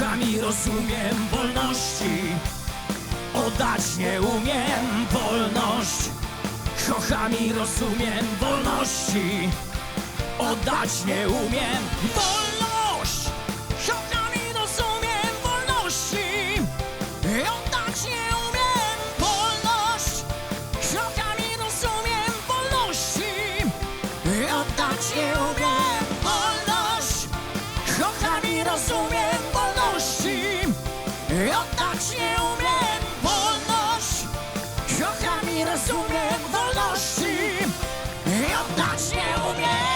Oczami rozumiem wolności. Oddać nie umiem wolność. Kochami rozumiem wolności. Oddać nie umiem wolność. Kochami rozumiem wolności. Oddać nie umiem wolność. Kochami rozumiem wolności. Oddać nie umiem i rysunek wolności. I oddać nie umiem.